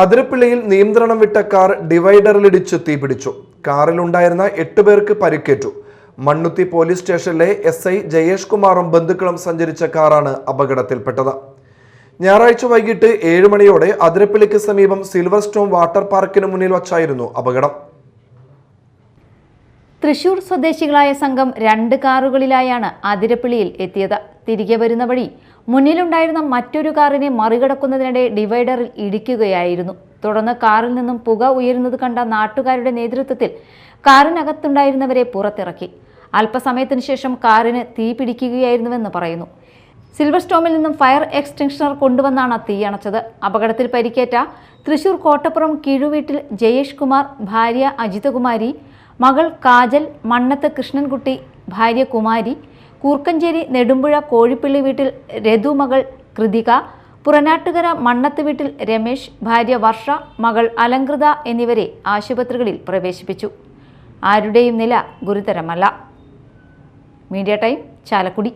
അതിരപ്പിള്ളിയിൽ നിയന്ത്രണം വിട്ട കാർ ഡിവൈഡറിലിടിച്ച് തീപിടിച്ചു. കാറിലുണ്ടായിരുന്ന എട്ട് പേർക്ക് പരിക്കേറ്റു. മണ്ണുത്തി പോലീസ് സ്റ്റേഷനിലെ എസ് ഐ ജയേഷ് കുമാറും ബന്ധുക്കളും സഞ്ചരിച്ച കാറാണ് അപകടത്തിൽപ്പെട്ടത്. ഞായറാഴ്ച വൈകിട്ട് ഏഴ് മണിയോടെ അതിരപ്പിള്ളിക്ക് സമീപം സിൽവർ സ്റ്റോൺ വാട്ടർ പാർക്കിന് മുന്നിൽ വച്ചായിരുന്നു അപകടം. തൃശൂർ സ്വദേശികളായ സംഘം രണ്ട് കാറുകളിലായാണ് അതിരപ്പിള്ളിയിൽ എത്തിയത്. തിരികെ വരുന്ന വഴി മുന്നിലുണ്ടായിരുന്ന മറ്റൊരു കാറിനെ മറികടക്കുന്നതിനിടെ ഡിവൈഡറിൽ ഇടിക്കുകയായിരുന്നു. തുടർന്ന് കാറിൽ നിന്നും പുക ഉയരുന്നത് കണ്ട നാട്ടുകാരുടെ നേതൃത്വത്തിൽ കാറിനകത്തുണ്ടായിരുന്നവരെ പുറത്തിറക്കി. അല്പസമയത്തിനു ശേഷം കാറിന് തീ പിടിക്കുകയായിരുന്നുവെന്ന് പറയുന്നു. സിൽവർ സ്റ്റോമിൽ നിന്നും ഫയർ എക്സ്റ്റൻഷനർ കൊണ്ടുവന്നാണ് തീ അണച്ചത്. അപകടത്തിൽ പരിക്കേറ്റ തൃശൂർ കോട്ടപ്പുറം കീഴുവീട്ടിൽ ജയേഷ് കുമാർ ഭാര്യ അജിതകുമാരി മകൾ കാജൽ മണ്ണത്ത് കൃഷ്ണൻകുട്ടി ഭാര്യ കുമാരി കൂർക്കഞ്ചേരി നെടുമ്പുഴ കോഴിപ്പള്ളി വീട്ടിൽ രതു മകൾ കൃതിക പുറനാട്ടുകര മണ്ണത്ത് വീട്ടിൽ രമേശ് ഭാര്യ വർഷ മകൾ അലങ്കൃത എന്നിവരെ ആശുപത്രികളിൽ പ്രവേശിപ്പിച്ചു. ആരുടെയും നില ഗുരുതരമല്ല. Media time Chalakudy.